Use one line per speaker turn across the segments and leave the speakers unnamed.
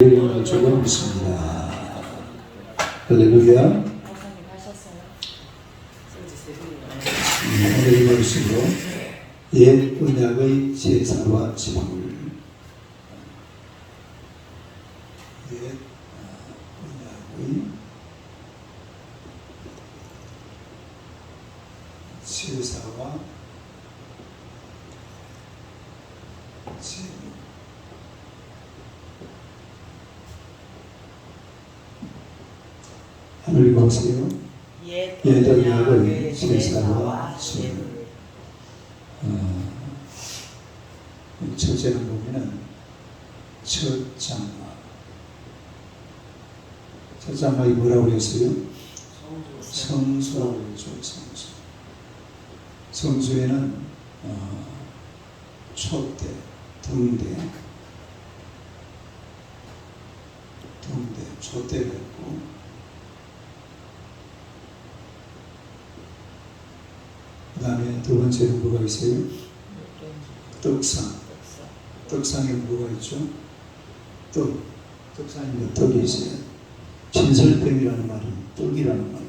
이름을 주고 믿습니다. 할렐루야. 음, 이 말씀으로 옛 언약의 제사와 지방을 옛 아, 언약의 제사와 지방 하늘 보세요.
옛
언약의 제사와. 제물 어, 첫째는 보면은 첫 장막. 첫 장막이 뭐라고 했어요? 성소라고 했죠, 성소. 성소에는 어, 촛대, 등대, 등대, 촛대가 있고 그 번째는 뭐가 있어요? 떡상. 떡상에 뭐가 있죠? 떡. 떡상에 뭐 떡이 있어요. 진설병이라는 말은 떡이라는 말.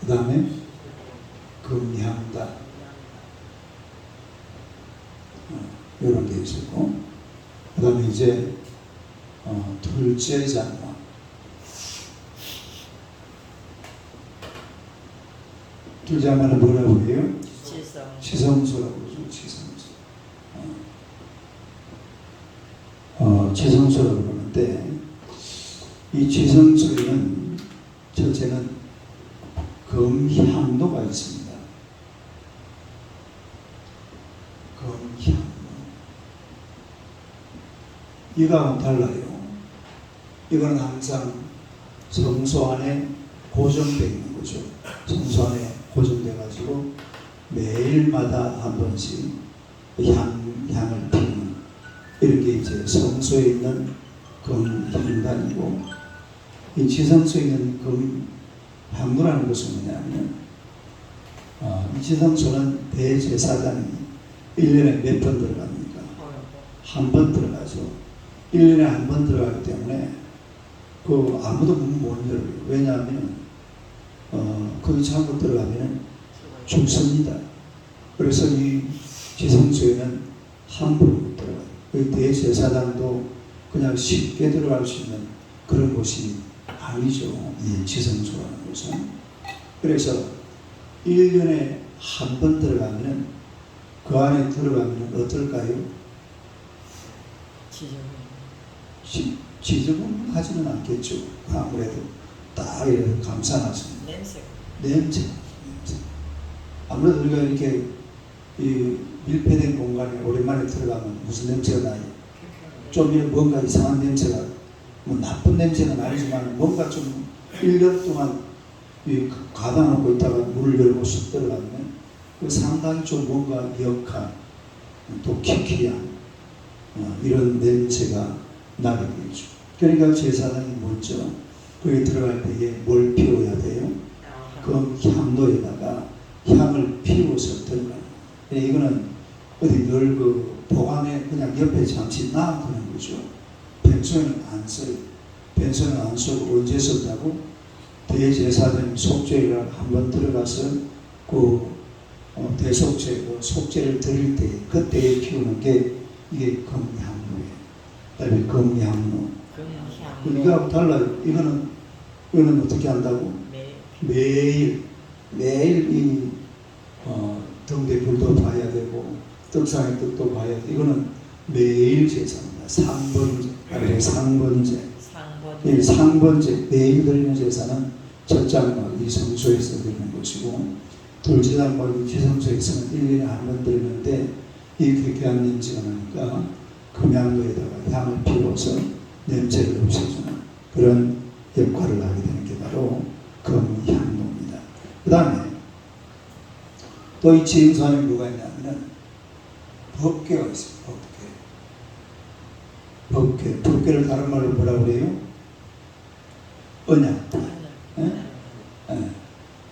그 다음에 금향단. 어, 이런 게 있었고. 그 다음에 이제 어, 둘째 장막. 둘째 장막은 뭐라고 해요?
지성
지성소라고 그러죠. 지성소. 어, 어, 지성소라고 그러는데 이 지성소에는 첫째는 금향로가 있습니다. 금향로. 이거하고는 달라요. 이거는 항상 성소 안에 고정되어 있는 거죠. 성소 안에 고정돼 가지고 매일마다 한 번씩 향, 향을 피우는 이런 게 이제 성소에 있는 금향단이고 이 지성소에 있는 금향로라는 것은 뭐냐면 어, 이 지성소는 대제사장이 1년에 몇 번 들어갑니까? 한 번 들어가죠. 1년에 한 번 들어가기 때문에 그 아무도 문못 열어요. 왜냐하면 어, 거기 잘못 들어가면 죽습니다. 그래서 이 지성소에는 함부로 못 들어가요. 그 대제사장도 그냥 쉽게 들어갈 수 있는 그런 곳이 아니죠. 이 지성소라는 곳은. 그래서 1년에 한 번 들어가면 그 안에 들어가면 어떨까요?
지성
지- 지저분하지는 않겠죠. 아무래도 딱 이렇게 감싸놨습니다.
냄새
냄새, 냄새. 아무래도 우리가 이렇게 이 밀폐된 공간에 오랜만에 들어가면 무슨 냄새가 나요? 좀 이런 뭔가 이상한 냄새가 뭐 나쁜 냄새는 아니지만 뭔가 좀 1년 동안 이 가다놓고 있다가 문을 열고 쑥 들어가면 그 상당히 좀 뭔가 역한 또 키키한 어, 이런 냄새가 나게 되죠. 그러니까 제사장이 먼저 거기 들어갈 때에 뭘 피워야 돼요? 그 향로에다가 향을 피워서 들어가는 거예요. 이거는 어디 늘 그 보관에 그냥 옆에 잠시 놔두는 거죠. 평소에는 안 써요. 평소에는 안 쓰고 언제 쓴다고? 대제사장 속죄를 한번 들어가서 그 어, 대속죄, 그 속죄를 드릴 때 그때에 피우는 게 이게 금향로예요. 그다음에 금향로.
금향
이거하고 달라요. 이거는 이거는 어떻게 한다고?
매
매일 매일 이 어, 등대불도 봐야 되고 떡상의 떡도 봐야 돼. 이거는 매일 제사입니다. 상번제, 아니 상번제.
상번
이 상번제 매일 드리는 제사는 첫 장막 이 성소에서 드리는 것이고 둘째 장막 이 지성소에서는 1년에 한 번 드리는데 이 괴쾌한 냄새가 나니까 금양로에다가 향을 피워서 냄새를 없애주는 그런 역할을 하게 게 바로 금향로입니다. 그 다음에 또이 지성소 안에 뭐가 있냐면 법궤가 있어요. 법궤. 법궤. 법궤를 다른 말로 뭐라고 그래요? 언약. 예? 예.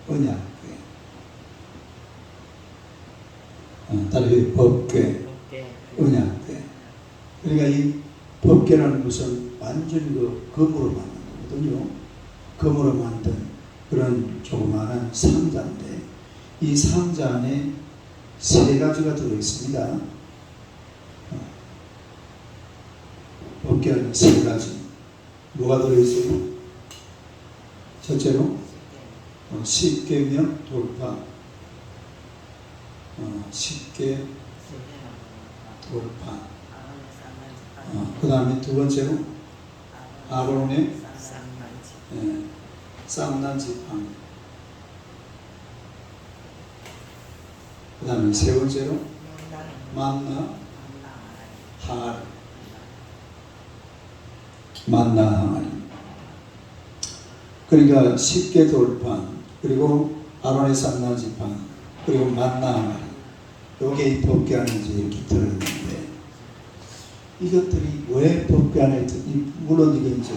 언약. 어, 다른 법궤,
어깨
언약. 그러니까 이 법계라는 것은 완전히 그 금으로 만든 거거든요. 금으로 만든 그런 조그마한 상자인데 이 상자 안에 세 가지가 들어 있습니다. 어, 안에 세 가지. 뭐가 들어 있어요? 첫째로 어, 십계명 돌파. 어, 십계 돌파. 어, 그 다음에 두 번째로 아론의 예, 쌍난 지팡이. 그 다음에 세 번째로 만나 항아리. 만나 항아리. 그러니까 쉽게 돌판 그리고 아론의 쌍난 지팡이 그리고 만나 항아리. 요게 이 법계 안에 이제 이렇게 들어있는데 이것들이 왜 법계 안에 물론 이게 이제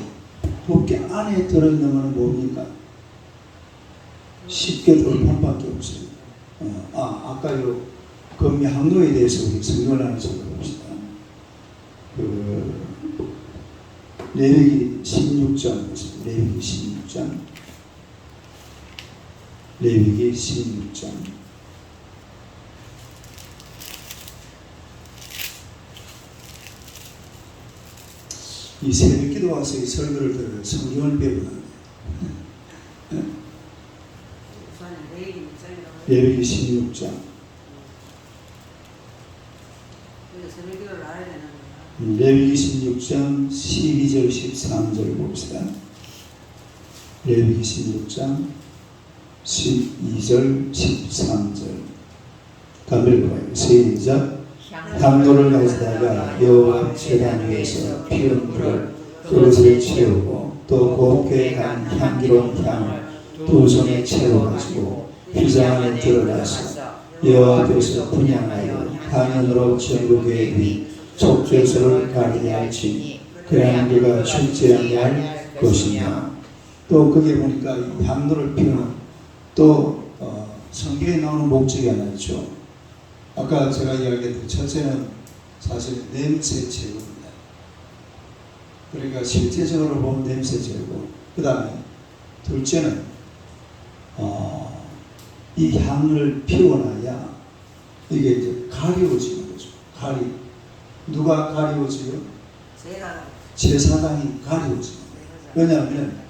법계 안에 들어있는 것은 뭡니까? 쉽게 돌판밖에 없어요. 어, 아, 아까 요 금리 항로에 대해서 우리 성경을 나눠서 봅시다. 그 레위기 16장 보겠습니다. 레위기 16장 레위기 16장 이 새벽 기도 와서 이 설교를 들어 성경을 배우는 레위기 16장 레위기 16장 12절 13절 봅시다. 레위기 16장 12절 13절 가면 봐요. 시작 향로를 가지다가 여호와 제단 위에서 피운 불을 그릇을 채우고 또 곱게 간 향기로운 향을 두 손에 채워가지고 휘장 안에 들어가서 여호와 앞에서 분양하여 향연으로 전국의 위 족제소를 가리게 할지니 그래야 그가 죽지 아니할 것이냐 또 거기에 보니까 이 향로를 피우는 또 어, 성경에 나오는 목적이 하나 있죠 아까 제가 이야기했던 첫째는 사실 냄새 제거입니다 그러니까 실제적으로 보면 냄새 제거 그 다음에 둘째는 어, 이 향을 피워놔야 이게 이제 가리워지는 거죠 가리 누가 가리워지요? 제사장이 가리워지는 거예요. 왜냐하면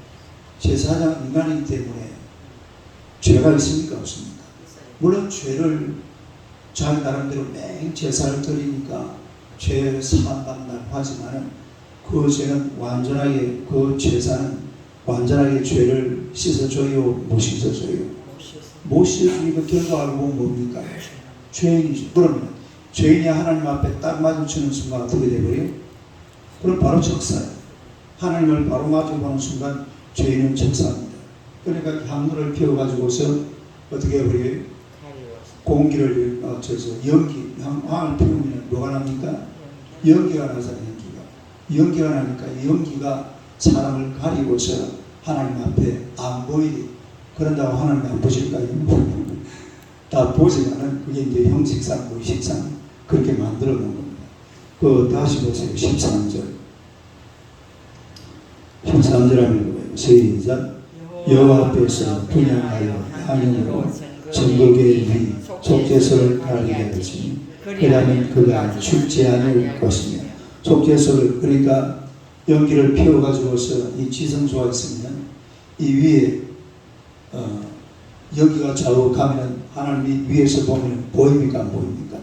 제사장 인간이기 때문에 죄가 있습니까? 없습니까? 물론 죄를 자기 나름대로 맹 제사를 드리니까 죄를 사함받는다고 하지만은 그 죄는 완전하게 그 제사는 완전하게 죄를 씻어줘요 못 씻어줘요? 못 씻어주니까 결과가 뭡니까? 죄인이죠. 그러면 죄인이 하나님 앞에 딱 마주치는 순간 어떻게 돼버려요? 그럼 바로 적사예요. 하나님을 바로 마주보는 순간 죄인은 적사입니다. 그러니까 향로를 피워가지고서 어떻게 해버려요? 공기를 어, 저저 연기 향, 황을 피우면 뭐가 납니까? 연기가 나잖아요 연기가 연기가 나니까 이 연기가 사람을 가리고서 하나님 앞에 안 보이게 그런다고 하나님 안 보실까요? 다 보지만은 그게 이제 형식상 의식상 그렇게 만들어 놓은 겁니다. 그 다시 보세요 13절 13절 하면 뭐예요? 시작 여호와 앞에서 분양하여 향연으로 전국의 위 속죄소를 가리게 하시니 그러면 그가 죽지 않을 것이며 속죄소를 그러니까 연기를 피워가지고서 이 지성소가 있으면 이 위에 어, 여기가 좌우 가면 하나님이 위에서 보면 보입니까 안 보입니까?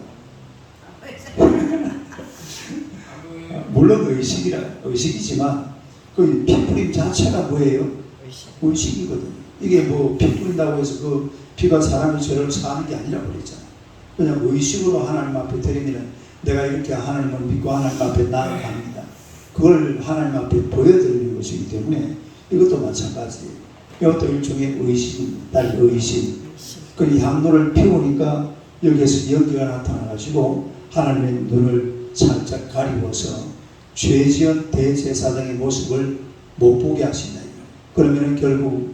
아, 물론 의식이라 의식이지만 그 피뿌림 자체가 뭐예요? 의식이거든요. 이게 뭐 피 뿌린다고 해서 그 피가 사람의 죄를 사는 게 아니라 그랬잖아요. 그냥 의식으로 하나님 앞에 드리면 내가 이렇게 하나님을 믿고 하나님 앞에 나아갑니다. 그걸 하나님 앞에 보여드리는 것이기 때문에 이것도 마찬가지예요. 이것도 일종의 의식입니다. 의식. 그 향로를 피우니까 여기에서 연기가 나타나가지고 하나님의 눈을 살짝 가리워서 죄지은 대제사장의 모습을 못 보게 하신다. 그러면 결국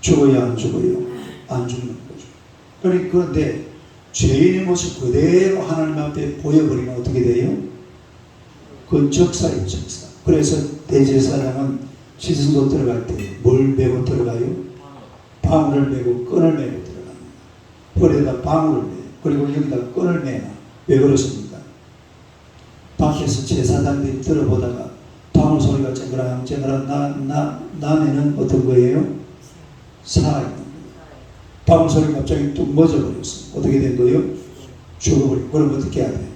죽어야 안 죽어요? 안 죽는 거죠. 그런데 죄인의 모습 그대로 하나님 앞에 보여버리면 어떻게 돼요? 그건 적사예요, 적사. 그래서 대제사장은 시승소 들어갈 때 뭘 메고 들어가요? 방울을 메고 끈을 메고 들어갑니다. 허리에다 방울을 메요. 그리고 여기다 끈을 메나. 왜 그렇습니까? 밖에서 제사장들이 들어보다가 방울 소리가 쨍그랑 쨍그랑 나, 나, 나면은 어떤 거예요? 살아 소리가 갑자기 뚝 멎어버렸어. 어떻게 된 거예요? 죽어버려. 그럼 어떻게 해야 돼?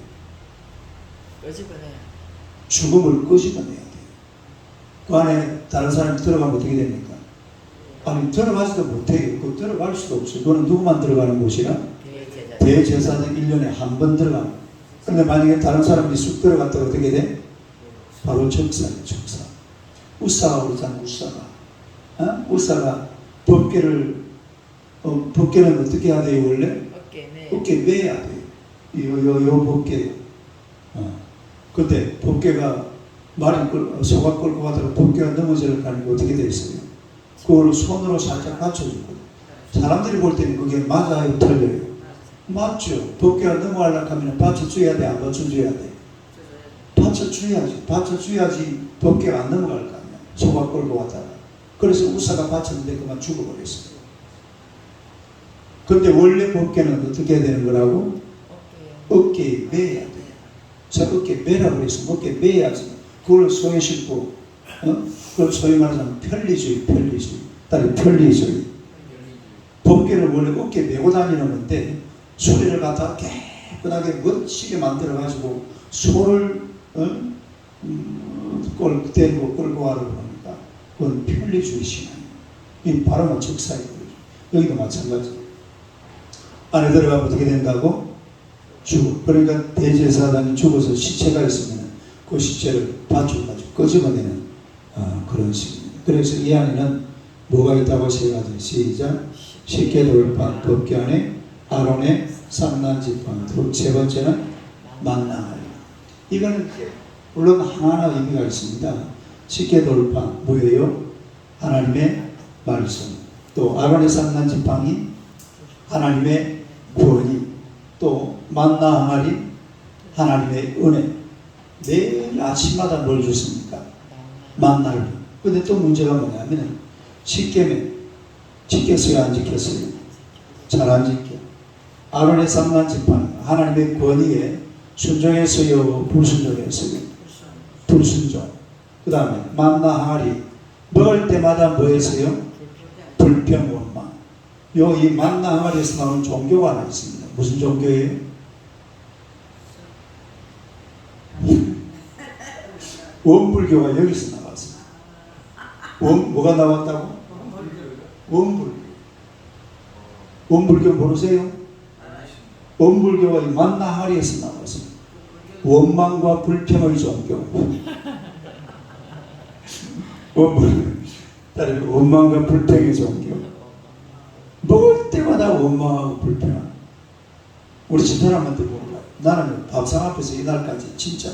끄집어내.
죽음을 끄집어내야 돼요. 그 안에 다른 사람이 들어가면 어떻게 됩니까? 아니 들어가지도 못해요. 그 들어갈 수도 없어요. 그거는 누구만 들어가는 곳이야? 대제사장 1년에 한 번 들어가는 거예요. 근데 만약에 다른 사람이 쑥 들어갔다 어떻게 돼? 바로 적사예요, 적사. 우사가 그러잖아, 우사가. 어? 우사가 법계를, 어, 법계는 어떻게 해야 돼요, 원래?
어깨 매.
어깨 매야 돼요. 요, 요, 요 법계. 어. 근데 법계가 말이 끌, 소가 끌고 가다가 법계가 넘어져를 가니까 어떻게 돼 있어요? 그걸 손으로 살짝 받쳐주고. 사람들이 볼 때는 그게 맞아요, 틀려요? 맞죠. 법계가 넘어가려고 하면 받쳐줘야 돼, 안 받쳐줘야 돼? 받쳐줘야지. 받쳐줘야지 법계가 안 넘어갈 거 아니야. 소가 끌고 가다가. 그래서 우사가 받쳤는데 그만 죽어버렸어요. 근데 원래 법계는 어떻게 해야 되는 거라고?
어깨.
어깨에 매야 돼. 자, 어깨 매라고 그래서 어깨 매야지. 그걸 손에 싣고, 어? 그걸 소위 말하자면 편리주의, 편리주의. 딸이 편리주의. 법계를 원래 어깨에 메고 다니는 건데, 소리를 갖다가 깨끗하게 멋지게 만들어가지고, 소를, 어? 음, 끌, 대고 끌고 가려고 하니까, 그건 편리주의 신앙이에요. 이 발음은 적사이거든요. 여기도 마찬가지. 안에 들어가면 어떻게 된다고? 죽어. 그러니까 대제사장이 죽어서 시체가 있으면 그 시체를 받쳐가지고 끄집어내는 아, 그런 식입니다. 그래서 이 안에는 뭐가 있다고 세 가지. 시작. 십계 돌판 안에 아론의 삼난지팡. 세 번째는 만나하리. 이거는 물론 하나하나 의미가 있습니다. 십계 돌판 뭐예요? 하나님의 말씀. 또 아론의 삼난지팡이 하나님의 구원이 또 만나 항아리 하나님의 은혜 매일 아침마다 뭘 줬습니까? 만나를 근데 또 문제가 뭐냐면 십계매 지켰어요 안 지켰어요? 잘 안 지켜 아론의 삼만 지팡 하나님의 권위에 순종했어요 불순종했어요? 불순종 그 다음에 만나 항아리 먹을 때마다 뭐 했어요? 불평 원망 요이 만나 항아리에서 나오는 종교가 하나 있습니다 무슨 종교예요? 원불교가 여기서 나왔어요. 원, 뭐가 나왔다고? 원불교. 원불교 모르세요? 원불교가 이 만나하리에서 나왔어요. 원망과 불평의 종교. 원불, 다른 원망과 불평의 종교. 때마다 원망하고 불평하고. 우리 집사람한테 물어봐요. 나는 밥상 앞에서 이날까지 진짜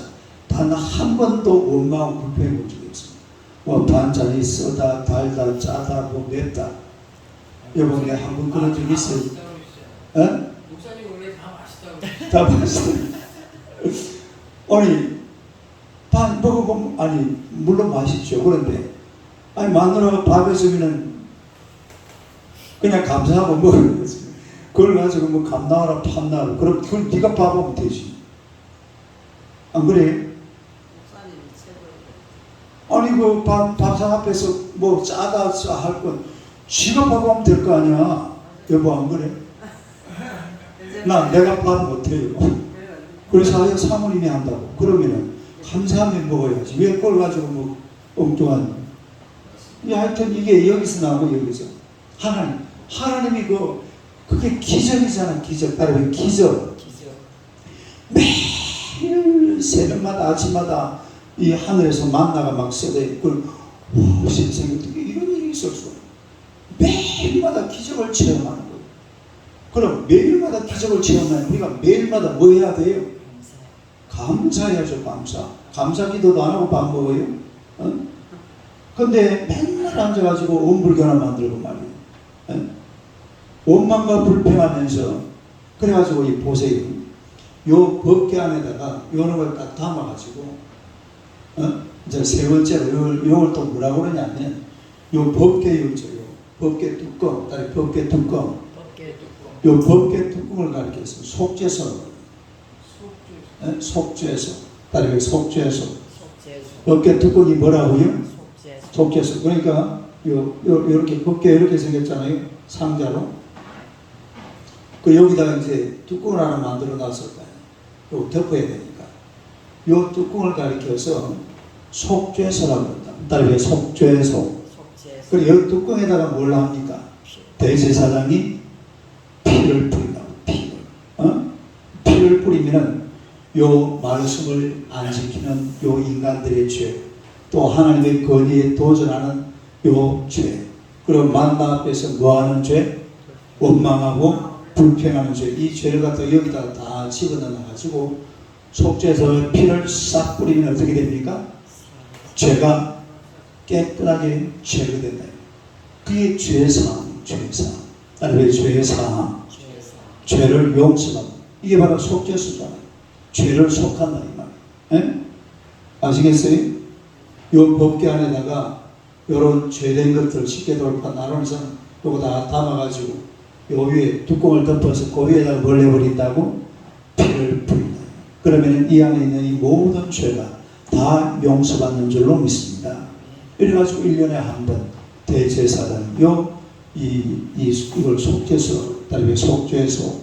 단 한 번도 원망하고 불평해 본 적이 없습니다. 뭐 반찬이 쓰다, 달다, 짜다, 뭐 맵다. 이번에 한번 그런 적 있어요. 에?
목사님 원래 다 맛있다고.
다 봤어요. 아니, 밥 먹어보면, 아니, 물론 맛있죠. 그런데, 아니, 마누라가 밥에 쓰면은 그냥 감사하고 거지. 그걸 가지고 뭐 감 나와라, 팥 나와라. 그럼 그걸 네가 밥 먹으면 되지. 안 그래? 아니, 그 밥, 밥상 앞에서 뭐 짜다, 짜할 건, 지가 밥 하면 될 거 아니야. 여보, 안 그래? 나, 내가 밥 못해요. 그래서 아예 사모님이 한다고. 그러면은 감사하면 먹어야지. 왜 그걸 가지고 뭐 엉뚱한. 이 하여튼 이게 여기서 나오고 여기서. 하나님. 하나님이 그, 그게 기적이잖아, 기적. 따로 기적.
기죠.
매일 새벽마다 아침마다 이 하늘에서 만나가 막 쏟아 있고, 와, 세상에 어떻게 이런 일이 있었어. 매일마다 기적을 체험하는 거예요. 그럼 매일마다 기적을 체험하면 우리가 매일마다 뭐 해야 돼요?
감사.
감사해야죠, 감사. 감사 기도도 안 하고 밥 먹어요? 어? 근데 맨날 앉아가지고 원불교나 만들고 말이에요. 어? 원망과 불평하면서, 그래가지고 이 보세요. 요 법계 안에다가 요런 걸딱 담아가지고, 어? 이제 세 번째로 이걸, 이걸 또 뭐라고 그러냐면 요 법계 요죠. 요 법계 뚜껑, 다리 법계 뚜껑.
어깨 뚜껑.
요 법계 뚜껑을 가리켜서 속죄서,
속죄.
예? 속죄서, 다리 속죄서.
속죄소.
법계 뚜껑이 뭐라고요?
속죄소.
속죄서. 그러니까 요, 요 요렇게 법계 이렇게 생겼잖아요. 상자로. 그 여기다가 이제 뚜껑을 하나 만들어 놨을 거예요. 요 덮어야 되니까. 요 뚜껑을 가리켜서 속죄서라고 한다. 다리 속죄서.
속죄소.
그리고 이 뚜껑에다가 뭘 합니까? 대제사장이 피를 뿌린다고 피를 어? 피를 뿌리면은 요 말씀을 안 지키는 요 인간들의 죄, 또 하나님의 권위에 도전하는 요 죄, 그리고 만나 앞에서 뭐 하는 죄, 원망하고 불평하는 죄, 이 죄를 갖다 여기다가 다 집어넣어 가지고 속죄서 피를 싹 뿌리면 어떻게 됩니까? 죄가 깨끗하게 제거된다. 그게 죄사함, 죄사함. 왜 죄사함?
죄사.
죄를 용서하고 이게 바로 속죄수잖아요. 죄를 속한다 이 말. 예? 아시겠어요? 요 법계 안에다가 요런 죄된 것들 쉽게 돌파 나름선 요거 다 담아가지고 요 위에 뚜껑을 덮어서 그 위에다가 뭘 내버린다고 피를 뿌린다. 그러면 이 안에 있는 이 모든 죄가 다 용서받는 줄로 믿습니다. 이래가지고 1년에 한 번 대제사장 요 이, 이, 이걸 속죄서, 다음에 속죄소.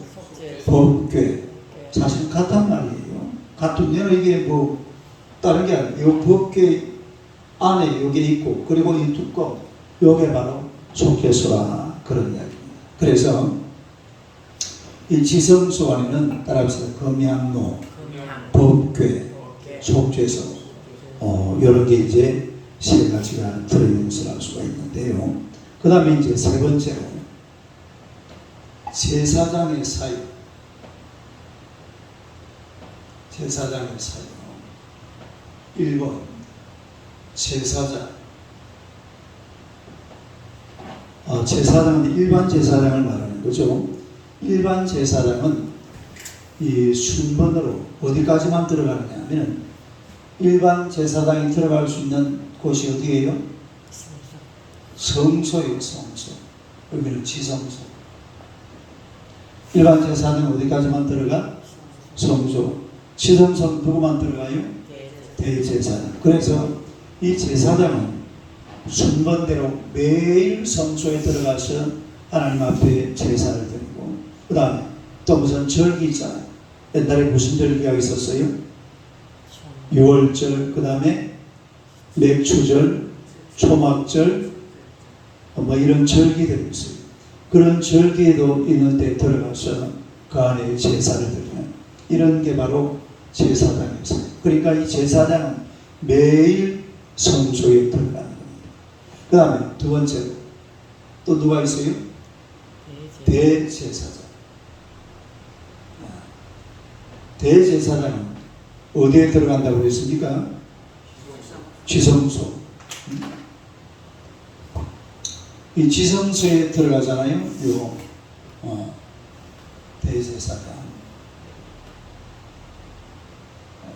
법궤,
네.
사실 같단 말이에요. 같은 데는 이게 뭐, 다른 게 아니에요. 이 법궤 안에 요게 있고, 그리고 이 뚜껑, 요게 바로 속죄소라 그런 이야기입니다. 그래서 이 지성소 안에는 따라서 검양로,
금양.
법궤. 속죄소, 어, 이런 게 이제 세 가지가 들어있는 것을 알 수가 있는데요. 그 다음에 이제 세 번째로, 제사장의 사유. 제사장의 사유. 1번, 제사장. 어, 제사장은 일반 제사장을 말하는 거죠. 일반 제사장은 이 순번으로 어디까지만 들어가느냐 하면 일반 제사장이 들어갈 수 있는 곳이 어디예요? 성소예요, 성소. 여기는 지성소. 일반 제사장은 어디까지만 들어가? 성소. 지성소는 누구만 들어가요? 대제사장. 그래서 이 제사장은 순번대로 매일 성소에 들어가서 하나님 앞에 제사를 드리고 그 다음에 또 무슨 절기 있잖아요. 옛날에 무슨 절기가 있었어요? 유월절, 그 다음에 맥추절, 초막절, 뭐 이런 절기들이 있어요. 그런 절기에도 있는데 들어가서 그 안에 제사를 드리는 이런 게 바로 제사장이었어요. 그러니까 이 제사장은 매일 성소에. 그 다음에 두 번째로 또 누가 있어요? 대제사장. 대제사장은 어디에 들어간다고 그랬습니까? 지성소. 이 지성소에 들어가잖아요. 요 어, 대제사장.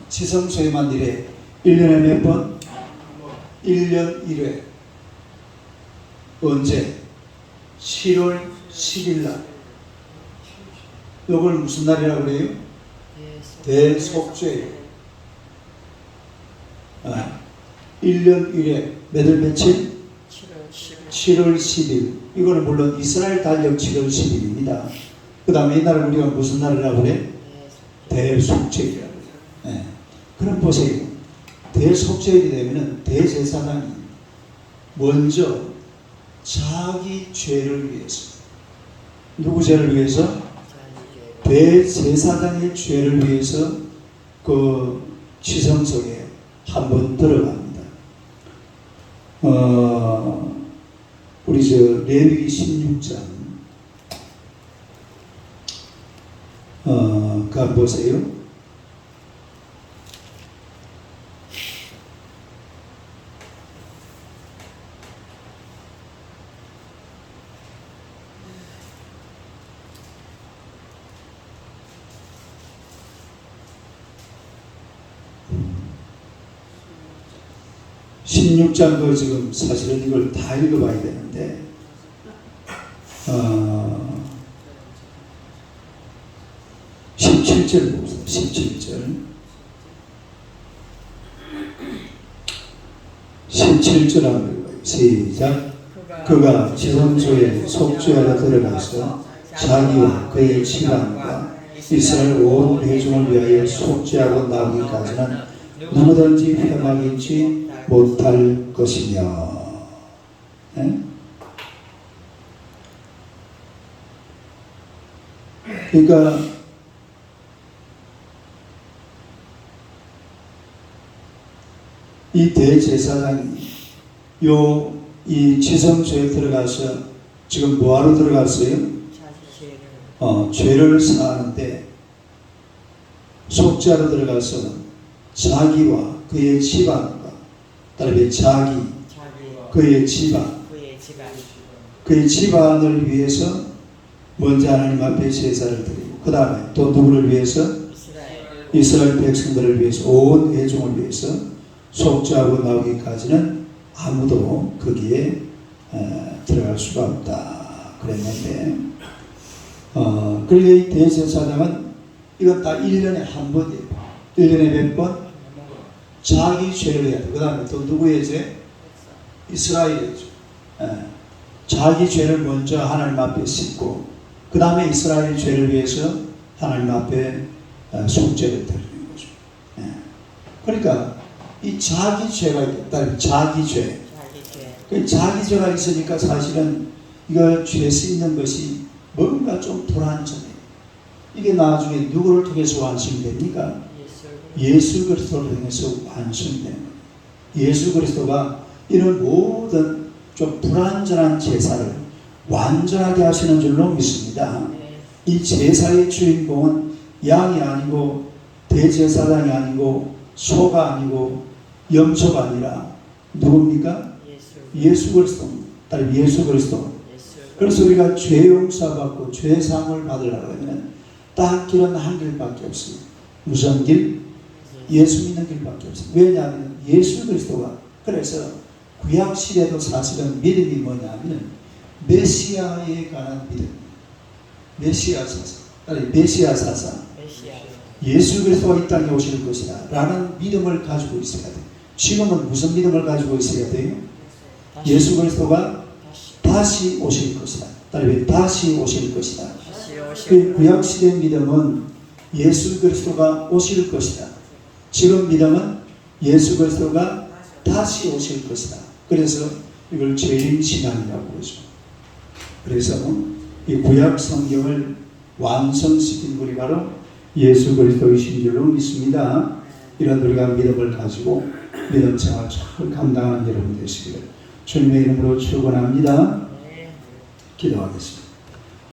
지성소에만 이래 1년에 몇 번? 1년 1회. 언제? 7월 10일 날. 요걸 무슨 날이라고 그래요? 대속죄. 아, 1년 1회. 몇월 며칠? 7월 10일. 이거는 물론 이스라엘 달력 7월 10일입니다. 그 다음에 이날을 우리가 무슨 날이라고 그래? 대속죄일이라고 그래요. 네. 그럼 보세요. 대속죄일이 되면은 대제사장이 먼저 자기 죄를 위해서 누구 죄를 위해서? 대제사장의 죄를 위해서 그 지성소에 한 번 들어갑니다. 어, 우리 저 레위기 16장 어, 가 보세요. 16장도 지금 사실은 이걸 다 읽어봐야 되는데 어, 17절 봅시다. 17절 17절 한번 읽어봐요. 시작 그가 지성소에 속죄하러 들어가서 자기와 그의 친구과 이스라엘 온 회중을 위하여 속죄하고 나오기까지는 누구든지 있지 못할 것이며 예? 그러니까 이 대제사장이 요이 지성소에 들어가서 지금 뭐하러 들어갔어요? 어, 죄를 사하는데 속죄하러 들어가서 자기와 그의 집안과 다르게 자기 그의 집안.
그의 집안
그의 집안을 위해서 먼저 하나님 앞에 제사를 드리고 그 다음에 또 누구를 위해서?
이스라엘
백성들을 위해서 온 회중을 위해서 속죄하고 나오기까지는 아무도 거기에 에, 들어갈 수가 없다. 그랬는데 어, 그러니까 이 대제사장은 이건 다 1년에 한 번이에요. 1년에 몇 번? 자기 죄를 해야 돼. 그 다음에 또 누구의 죄? 이스라엘의 죄. 예. 자기 죄를 먼저 하나님 앞에 씻고 그 다음에 이스라엘 죄를 위해서 하나님 앞에 어, 속죄를 드리는 거죠. 예. 그러니까 이 자기 죄가 있다. 자기 죄.
자기
죄그 자기 죄가 있으니까 사실은 이걸 죄 씻는 것이 뭔가 좀 불안정해. 이게 나중에 누구를 통해서 완성됩니까?
예수
그리스도를 통해서 완성되는 거예요. 예수 그리스도가 이런 모든 좀 불완전한 제사를 완전하게 하시는 줄로 믿습니다.
네.
이 제사의 주인공은 양이 아니고 대제사장이 아니고 소가 아니고 염소가 아니라 누굽니까?
예수
그리스도입니다. 따로 예수 그리스도. 그래서 우리가 죄 용서 받고 죄상을 받으려고 하면 딱 길은 한 길밖에 없습니다. 무슨 길? 예수 믿는 길밖에 없어요. 왜냐하면 예수 그리스도가 그래서 구약 시대도 사실은 믿음이 뭐냐면 메시아에 관한 믿음. 메시아 사상. 아니 메시아 사상. 예수 그리스도가 이 땅에 오실 것이다. 라는 믿음을 가지고 있어야 돼. 지금은 무슨 믿음을 가지고 있어야 돼요? 예수 그리스도가 다시 오실 것이다. 따르면 다시 오실 것이다.
다시
그
오실
구약 시대 믿음은 예수 그리스도가 오실 것이다. 지금 믿음은 예수 그리스도가 다시 오실 것이다. 그래서 이걸 죄인 신앙이라고 그러죠. 그래서 이 구약 성경을 완성시킨 분이 바로 예수 그리스도이신 줄로 믿습니다. 이런 우리가 믿음을 가지고 믿음 생활 잘 감당하는 여러분 되시기를 주님의 이름으로 축원합니다.
네.
기도하겠습니다.